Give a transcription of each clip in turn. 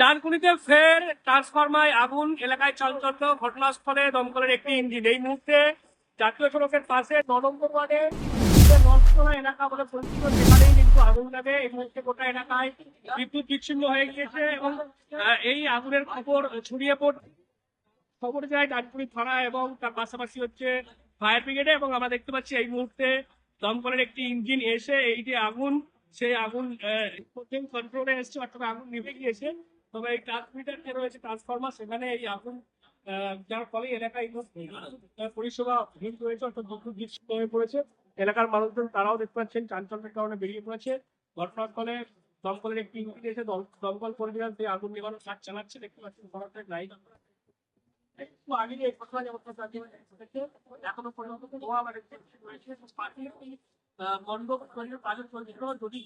ডানকুনিতে ফের ট্রান্সফরমায় আগুন, এলাকায় চলচল ঘটনাস্থলে দমকলের একটি ইঞ্জিন। এই মুহূর্তে জাতীয় সড়কের পাশে ন নম্বর ওয়ার্ডে এলাকা কিন্তু আগুন লাগে। এই মুহূর্তে গোটা এলাকায় বিদ্যুৎ বিচ্ছিন্ন হয়ে এবং এই আগুনের খবর ছড়িয়ে পড়, খবর যায় এবং তার পাশাপাশি হচ্ছে ফায়ার এবং আমরা দেখতে পাচ্ছি এই মুহূর্তে দমকলের একটি ইঞ্জিন এসে এই যে আগুন, সেই আগুন কন্ট্রোলে এসছে, অর্থাৎ আগুন নিভে গিয়েছে। তবে এই ট্রান্সমিটার যে রয়েছে ট্রান্সফরমার সেখানে এই আগুন যার ফলে এলাকায় আহ, পরিষেবা ভিড় রয়েছে অর্থাৎ বিদ্যুৎ বিচ্ছিন্ন হয়ে পড়েছে। এলাকার মানুষজন তারাও দেখতে পাচ্ছেন চাঞ্চল্যের কারণে বেরিয়ে পড়েছে। ঘটনার ফলে দমকলের একটি ইঞ্জিন এসে দম- দমকল কর্মীরা সেই আগুন নেভানোর কাজ চালাচ্ছে দেখতে পাচ্ছেন ঘটনাটা যেমন এখনও পর্যন্ত যদি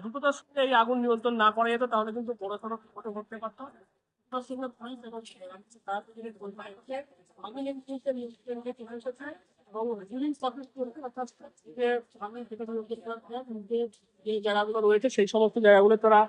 দ্রুততার সঙ্গে এই আগুন নিয়ন্ত্রণ না করা যেত, তাহলে কিন্তু বড় সড়ো বিপদে ঘটতে পারত। দ্রুততার এবং রিলিং অর্থাৎ যে জায়গাগুলো রয়েছে, সেই সমস্ত জায়গাগুলো তারা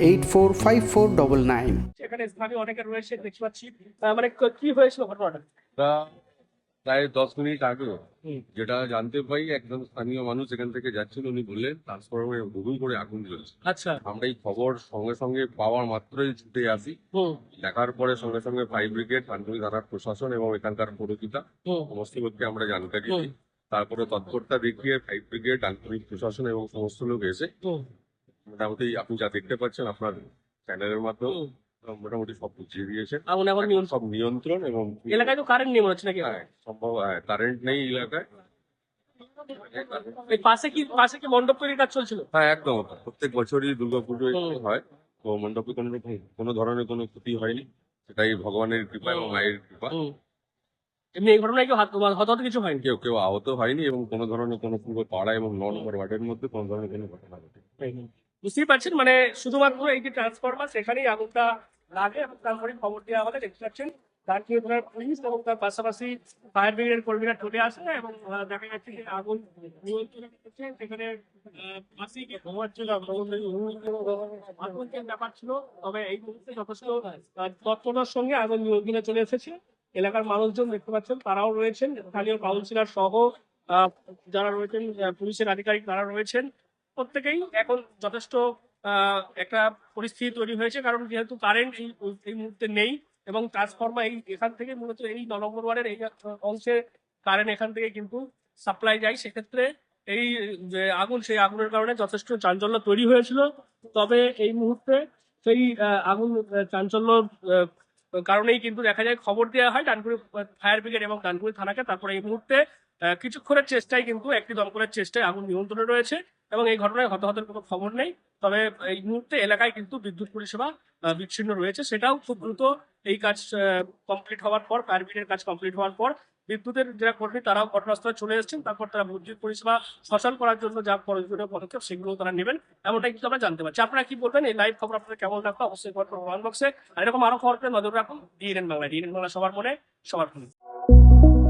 eight four five four double nine এখানে স্থানীয় অনেকে রয়েছে দেখতে পাচ্ছি। মানে কি হয়েছিল ঘটনাটা? প্রায় দশ মিনিট আগে যেটা জানতে পাই একজন স্থানীয় মানুষ এখান থেকে যাচ্ছিল উনি বললেন ট্রান্সফরমারে হুড়ুম করে আগুন জ্বলছে। আচ্ছা। আমরা এই খবর সঙ্গে সঙ্গে পাওয়ার মাত্রই ছুটে আসি। হুম। দেখার পরে সঙ্গে সঙ্গে ফায়ার ব্রিগেড কানপুরি থানার প্রশাসন এবং এখানকার পৌরপিতা সমস্ত লোককে আমরা জানকারি হুম। দিই তারপরে তৎপরতা দেখিয়ে ফায়ার ব্রিগেড আঞ্চলিক প্রশাসন এবং সমস্ত লোক এসে মোটামুটি আপনি যা দেখতে পাচ্ছেন আপনার চ্যানেলের মাধ্যমে। মোটামুটি সব বুঝিয়ে দিয়েছেন। এখন এখন সব নিয়ন্ত্রণ এবং এলাকায় তো কারেন্ট নেই মনে হচ্ছে নাকি? হ্যাঁ, সম্ভব কারেন্ট নেই এলাকায়। পাশে কি পাশে কি মণ্ডপ তৈরির কাজ চলছিল? হ্যাঁ একদম। প্রত্যেক বছরই দুর্গাপুজো হুম। হয়। তো মণ্ডপে কোনো রকম কোনো ধরনের কোনো ক্ষতি হয়নি। সেটাই ভগবানের কৃপা এবং মায়ের কৃপা। এমনি এই ঘটনায় কেউ হাত হতাহত কিছু হয়নি? কেউ কেউ আহত হয়নি এবং কোনো ধরনের কোনো পুরো পাড়া এবং ন নম্বর ওয়ার্ডের মধ্যে কোনো ধরনের কোনো ঘটনা ঘটেনি। বুঝতেই পারছেন? মানে শুধুমাত্র এই যে ট্রান্সফরমার সেখানেই আগুনটা লাগে এবং তারপরে খবর দেওয়া হলে দেখতে পাচ্ছেন দাঁড়িয়ে ধরার পুলিশ এবং তার পাশাপাশি ফায়ার ব্রিগেডের কর্মীরা চলে আসে এবং দেখা যাচ্ছে যে আগুন সেখানে ব্যাপার ছিল, তবে এই মুহূর্তে সঙ্গে আগুন চলে এলাকার মানুষজন দেখতে পাচ্ছেন, তারাও রয়েছেন। স্থানীয় কাউন্সিলর সহ যারা রয়েছেন পুলিশের আধিকারিক তারা রয়েছেন। প্রত্যেকেই এখন যথেষ্ট একটা পরিস্থিতি তৈরি হয়েছে। কারণ যেহেতু কারেন্ট এই মুহূর্তে নেই এবং ট্রান্সফরমার এই, এখান থেকে মূলত এই ন নম্বর ওয়ার্ডের এই অংশে কারেন্ট এখান থেকে কিন্তু সাপ্লাই যায়। সেক্ষেত্রে এই, যে আগুন, সেই আগুনের কারণে যথেষ্ট চাঞ্চল্য তৈরি হয়েছিল। তবে এই মুহূর্তে সেই আগুন চাঞ্চল্য কারণেই কিন্তু দেখা যায় খবর দেওয়া হয়। ডানকুড়ি ফায়ার ব্রিগেড এবং ডানকুড়ি থানাকে। তারপরে এই মুহূর্তে কিছুক্ষণের চেষ্টায় কিন্তু একটি দমকলের চেষ্টায় আগুন নিয়ন্ত্রণে রয়েছে এবং এই ঘটনায় হতাহতের কোনো খবর নেই। তবে এই মুহূর্তে এলাকায় কিন্তু বিদ্যুৎ পরিষেবা বিচ্ছিন্ন রয়েছে। সেটাও খুব দ্রুত এই কাজ কমপ্লিট হওয়ার পর ফায়ার ব্রিগেডের কাজ কমপ্লিট হওয়ার পর বিদ্যুতের যারা কর্মী তারাও ঘটনাস্থলে চলে এসেছেন। তারপর তারা বিদ্যুৎ পরিষেবা সচল করার জন্য যা প্রয়োজনীয় পদক্ষেপ সেগুলো তারা নেবেন, এমনটাই কিন্তু আমরা জানতে পারছি। আপনারা কি বলবেন? এই লাইভ খবর আপনাদের কেমন লাগল? অবশ্যই কমেন্ট বক্সে। আর এরকম আরও খবর নজর রাখুন। ডিএনএন বাংলা ডিএনএন বাংলা সবার মনে, সবার ফোনে